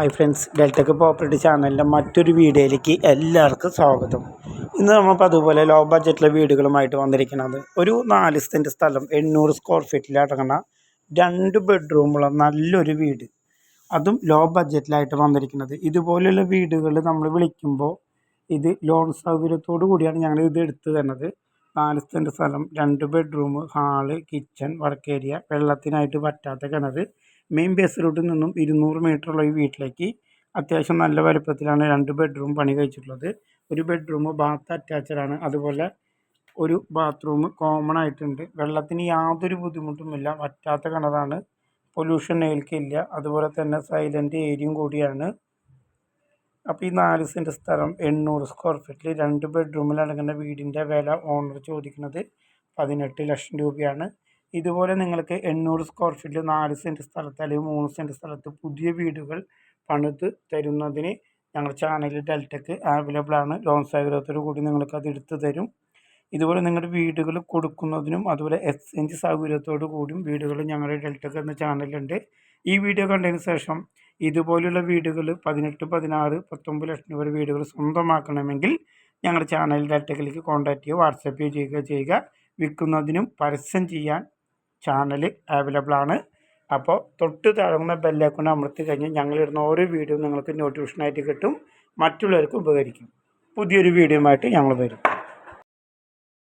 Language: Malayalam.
ഹായ് ഫ്രണ്ട്സ് ഡെൽറ്റക്ക് പ്രോപ്പർട്ടി ചാനലിന്റെ മറ്റൊരു വീഡിയോയിലേക്ക് എല്ലാവർക്കും സ്വാഗതം. ഇന്ന് നമ്മളിപ്പോൾ അതുപോലെ ലോ ബഡ്ജറ്റിലെ വീടുകളുമായിട്ട് വന്നിരിക്കുന്നത് ഒരു നാല് സെന്റ് സ്ഥലം എണ്ണൂറ് സ്ക്വയർ ഫീറ്റിൽ അടങ്ങുന്ന രണ്ട് ബെഡ്റൂമുള്ള നല്ലൊരു വീട്. അതും ലോ ബഡ്ജറ്റിലായിട്ട് വന്നിരിക്കുന്നത്. ഇതുപോലെയുള്ള വീടുകൾ നമ്മൾ വിളിക്കുമ്പോൾ ഇത് ലോൺ സൗകര്യത്തോടു കൂടിയാണ് ഞങ്ങൾ ഇത് എടുത്തു തന്നത്. നാല് സെന്റ് സ്ഥലം രണ്ട് bedroom hall kitchen work area വെള്ളത്തിനായിട്ട് പറ്റാത്ത കിണർ മെയിൻ ബേസ് റൂട്ടിൽ നിന്നും ഇരുന്നൂറ് മീറ്ററുള്ള ഈ വീട്ടിലേക്ക് അത്യാവശ്യം നല്ല വലുപ്പത്തിലാണ് രണ്ട് ബെഡ്റൂം പണി കഴിച്ചിട്ടുള്ളത്. ഒരു ബെഡ്റൂം ബാത്ത് അറ്റാച്ച്ഡ് ആണ്. അതുപോലെ ഒരു ബാത്റൂം കോമൺ ആയിട്ടുണ്ട്. വെള്ളത്തിന് യാതൊരു ബുദ്ധിമുട്ടുമില്ല. വറ്റാത്ത കിണറാണ്. പൊല്യൂഷൻ ഏൽക്കില്ല അതുപോലെ തന്നെ സൈലന്റ് ഏരിയയും കൂടിയാണ്. അപ്പോൾ ഈ നാല് സെന്റ് സ്ഥലം എണ്ണൂറ് സ്ക്വയർ ഫീറ്റിൽ രണ്ട് ബെഡ്റൂമിൽ അടങ്ങുന്ന വീടിന്റെ വില ഓണർ ചോദിക്കുന്നത് പതിനെട്ട് ലക്ഷം രൂപയാണ്. ഇതുപോലെ നിങ്ങൾക്ക് എണ്ണൂറ് സ്ക്വയർ ഫീറ്റിൽ നാല് സെന്റ് സ്ഥലത്ത് അല്ലെങ്കിൽ മൂന്ന് സെന്റ് സ്ഥലത്ത് പുതിയ വീടുകൾ പണിത് തരുന്നതിന് ഞങ്ങളുടെ ചാനലിൽ ഡെൽറ്റക്ക് അവൈലബിൾ ആണ്. ലോൺ സൗകര്യത്തോടു കൂടി നിങ്ങൾക്ക് അത് എടുത്തു തരും. ഇതുപോലെ നിങ്ങളുടെ വീടുകൾ കൊടുക്കുന്നതിനും അതുപോലെ എക്സ്ചേഞ്ച് സൗകര്യത്തോടു കൂടിയും വീടുകൾ ഞങ്ങളുടെ ഡെൽറ്റക്ക് എന്ന ചാനലുണ്ട് ഈ വീഡിയോ കണ്ടതിന് ശേഷം ഇതുപോലുള്ള വീടുകൾ പതിനെട്ട് പതിനാറ് പത്തൊമ്പത് ലക്ഷം വരെ വീടുകൾ സ്വന്തമാക്കണമെങ്കിൽ ഞങ്ങളുടെ ചാനൽ ഡെൽറ്റക്കിലേക്ക് കോൺടാക്റ്റ് ചെയ്യുക വാട്സപ്പ് ചെയ്യുക ചെയ്യുക. വിൽക്കുന്നതിനും പരസ്യം ചെയ്യാൻ ചാനൽ അവൈലബിൾ ആണ്. അപ്പോൾ തൊട്ട് താഴുന്ന ബെല്ലൈക്കൺ അമർത്തി കഴിഞ്ഞാൽ ഞങ്ങളിടുന്ന ഓരോ വീഡിയോ നിങ്ങൾക്ക് നോട്ടിഫിക്കേഷനായിട്ട് കിട്ടും. മറ്റുള്ളവർക്ക് ഉപകരിക്കും. പുതിയൊരു വീഡിയോയുമായിട്ട് ഞങ്ങൾ വരും.